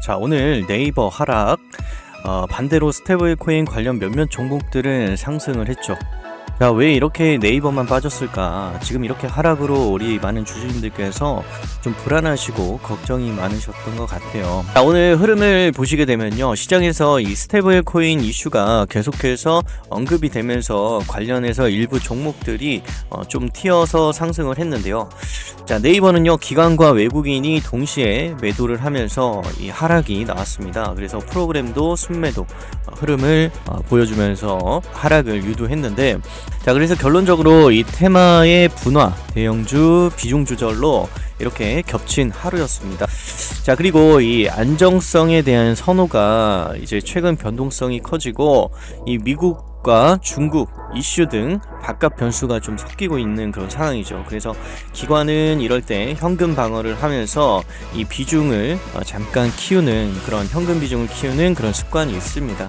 자, 오늘 네이버 하락, 어, 반대로 스테이블 코인 관련 몇몇 종목들은 상승을 했죠. 자, 왜 이렇게 네이버만 빠졌을까? 지금 이렇게 하락으로 우리 많은 주주님들께서 좀 불안하시고 걱정이 많으셨던 것 같아요. 자, 오늘 흐름을 보시게 되면요. 시장에서 이 스테이블 코인 이슈가 계속해서 언급이 되면서 관련해서 일부 종목들이 어, 좀 튀어서 상승을 했는데요. 자, 네이버는요, 기관과 외국인이 동시에 매도를 하면서 이 하락이 나왔습니다. 그래서 프로그램도 순매도 어, 흐름을 어, 보여주면서 하락을 유도했는데, 자, 그래서 결론적으로 이 테마의 분화, 대형주, 비중 조절로 이렇게 겹친 하루였습니다. 자, 그리고 이 안정성에 대한 선호가 이제 최근 변동성이 커지고 이 미국 과 중국 이슈 등 바깥 변수가 좀 섞이고 있는 그런 상황이죠. 그래서 기관은 이럴 때 현금 방어를 하면서 이 비중을 어, 잠깐 키우는 그런 현금 비중을 키우는 그런 습관이 있습니다.